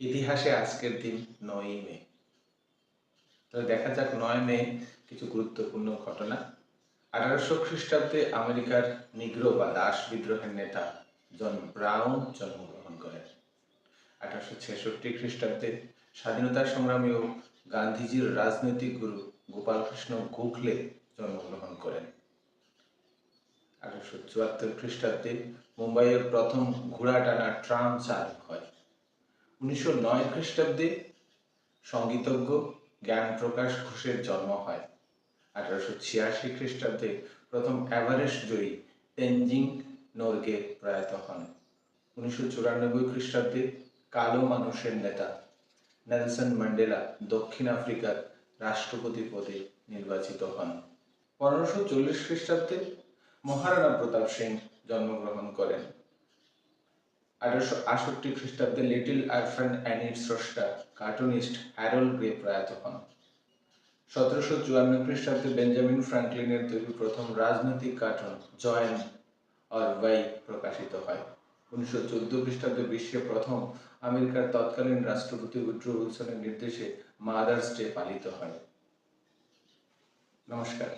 ইতিহাসে আজকের দিন নয়ই মে। তাহলে দেখা যাক নয় মে কিছু গুরুত্বপূর্ণ ঘটনা। আঠারোশো খ্রিস্টাব্দে আমেরিকার নিগ্রো বা দাস বিদ্রোহের নেতা জন ব্রাউন জন্মগ্রহণ করেন। আঠারোশো ছেষট্টি খ্রিস্টাব্দে স্বাধীনতা সংগ্রামী ও গান্ধীজির রাজনৈতিক গুরু গোপালকৃষ্ণ গোখলে জন্মগ্রহণ করেন। আঠারোশো চুয়াত্তর খ্রিস্টাব্দে মুম্বাইয়ের প্রথম ঘোড়া টানা ট্রাম চালু হয়। উনিশশো নয় খ্রিস্টাব্দে সঙ্গীতজ্ঞ জ্ঞান প্রকাশ ঘোষের জন্ম হয়। আঠারোশো ছিয়াশি খ্রিস্টাব্দে প্রথম এভারেস্ট জয়ী তেনজিং নোরগে প্রয়াত হন। উনিশশো চুরানব্বই খ্রিস্টাব্দে কালো মানুষের নেতা নেলসন ম্যান্ডেলা দক্ষিণ আফ্রিকার রাষ্ট্রপতি পদে নির্বাচিত হন। পনেরোশো চল্লিশ খ্রিস্টাব্দে মহারাণা প্রতাপ সিং জন্মগ্রহণ করেন। আঠারোশো আটষট্টি খ্রিস্টাব্দে লিটিল আরফান অ্যানির স্রষ্টা কার্টুনিস্ট হ্যারল গ্রে প্রয়াত হন। সতেরোশো চুয়ান্ন খ্রিস্টাব্দে বেঞ্জামিন ফ্রাঙ্কলিনের তৈরি প্রথম রাজনৈতিক কার্টুন জয়েন অর ওয়াই প্রকাশিত হয়। উনিশশো চোদ্দ খ্রিস্টাব্দে বিশ্বে প্রথম আমেরিকার তৎকালীন রাষ্ট্রপতি উড্রো উইলসনের নির্দেশে মাদার্স ডে পালিত হয়। নমস্কার।